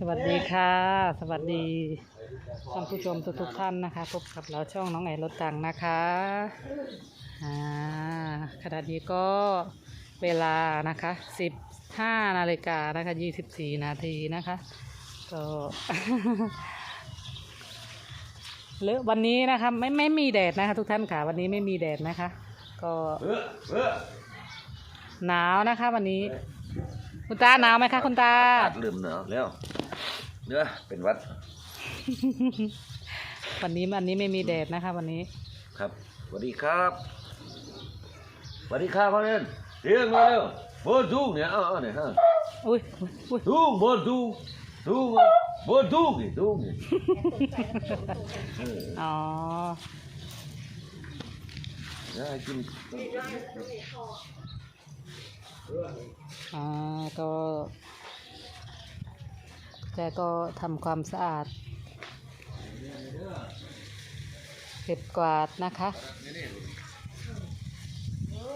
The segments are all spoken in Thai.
สวัสดีค่ะ สวัสดีท่านผู้ชมทุกๆท่านนะคะ พบกับเราช่องน้องไอรถตังนะคะอ่าขณะนี้ก็เวลานะคะ15นาฬิกานะคะ24นาทีนะคะก็เลอะวันนี้นะคะไม่ไม่มีแดดนะคะ ทุกท่านค่ะวันนี้ไม่มีแดดนะคะ ก็หนาวนะคะ วันนี้ คุณตาหนาวไหมคะคุณตาอากาศลืมหนาวแล้ว เนื้อเป็นหวัด วันนี้วันนี้ไม่มีแดดนะคะ วันนี้ ครับสวัสดีครับสวัสดีครับพ่อเล่นเรียงมาเร็วบนดูเนี่ยเอาเอาเนี่ยฮะอุ้ยอุ้ยอุ้ยดูบนดูดูบนดูนี่ดูนี่เอออ๋อน่ากินอ่าก็ แกก็ทำความสะอาด เก็บกวาดนะคะ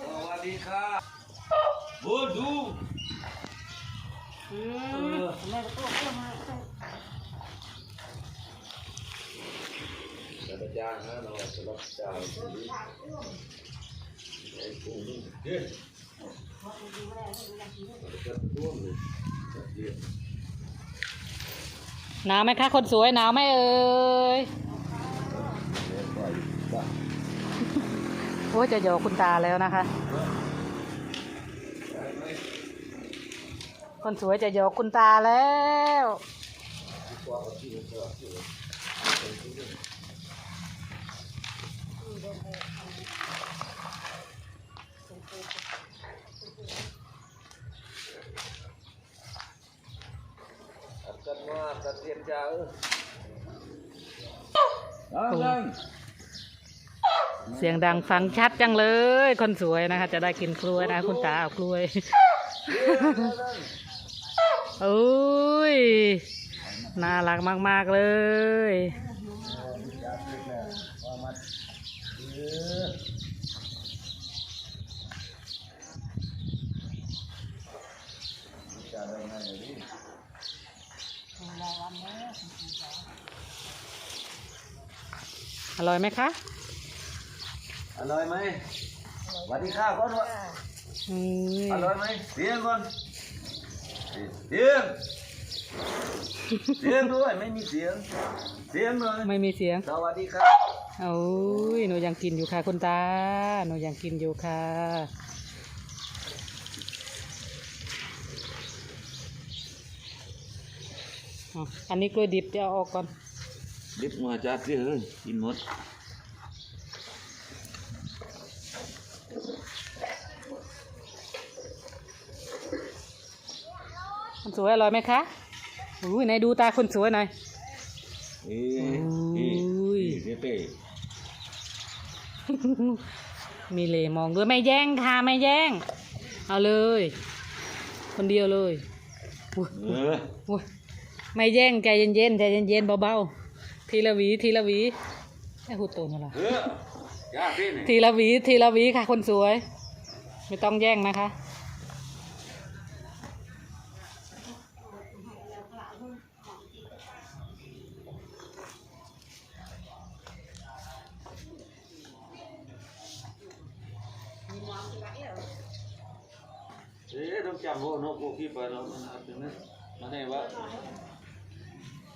สวัสดีครับบนดูจะจ้างนะเราจะรับจ้างไอ้พวกนี้เฮ้ย หนาวไหมคะคนสวยหนาวไหมเอ่ยโอ้จะโยกคุณตาแล้วนะคะ คนสวยจะโยกคุณตาแล้วกันว่ากัน เรียนจ้าเออดังเสียงดังฟังชัดจังเลย คนสวยนะคะ จะได้กินกล้วยนะคะคุณตาเอากล้วยโอ้ยน่ารักมาก ๆ เลย อร่อยไหมคะอร่อยไหมสวัสดีค่ะก่อนวะอืมอร่อยไหมเสียงก่อนเสียงเสียงด้วยไม่มีเสียง เสียงเลยไม่มีเสียงสวัสดีครับโอ้ยหนูยังกินอยู่ค่ะคุณตาหนูยังกินอยู่ค่ะอะอันนี้กล้วยดิบจะเอาออกก่อน ดิบมาจากที่เฮ้ยกินหมดคนสวยอร่อยไหมคะอุ้ยไหนดูตาคนสวยหน่อยเอ้โอ้ยยเป้เป้มีเหลมองด้วยไม่แย่งค่ะไม่แย่ง เอาเลย คนเดียวเลยอุ้ยเอออุ้ยไม่แย่งใจเย็นๆใจเย็นๆเบาๆ ทีละหวีทีละหวีไอ้หูโตนอะไรเออยาพี่นี่ทีละหวีทีละหวีค่ะคนสวย ไม่ต้องแย่งนะคะเอ๊ะต้องจำโหนกโกกี้ไปแล้วมันอาจจะนะมาไหนว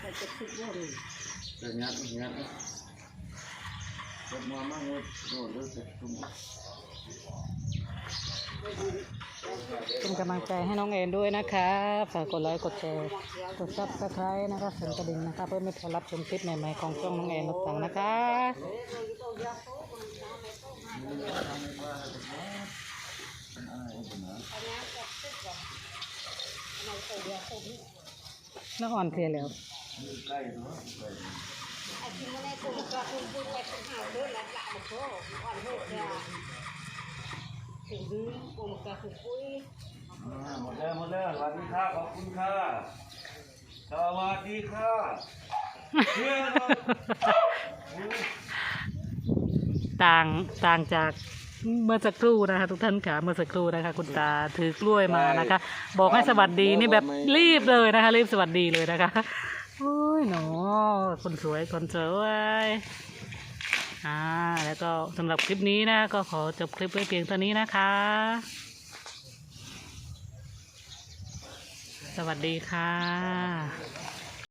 เยอะนะก็เอ๊ะอืมจะงัดงัดกดมามั่งเลยโดดเลยเสร็จทุ่มเป็นกำลังใจให้น้องแอนด้วยนะคะฝากกดไลค์กดแชร์กดซับสไครต์นะคะสั่นกระดิ่งนะคะเพื่อไม่พลาดรับชมคลิปใหม่ๆของช่องน้องแอนรถต่างนะคะน้องอ่อนเพลียแล้ว ใกล้เนาะใกล้อ่าหมดแล้วหมดแล้วสวัสดีค่ะขอบคุณค่ะสวัสดีค่ะต่างต่างจากเมื่อสักครู่นะคะ ทุกท่านค่ะเมื่อสักครู่นะคะ คุณตาถือกล้วยมานะคะ บอกให้สวัสดีนี่แบบรีบเลยนะคะ รีบสวัสดีเลยนะคะ โอ้ยหนูคนสวยคนสวยอ่าแล้วก็สำหรับคลิปนี้นะ ก็ขอจบคลิปไว้เพียงเท่านี้นะคะ สวัสดีค่ะ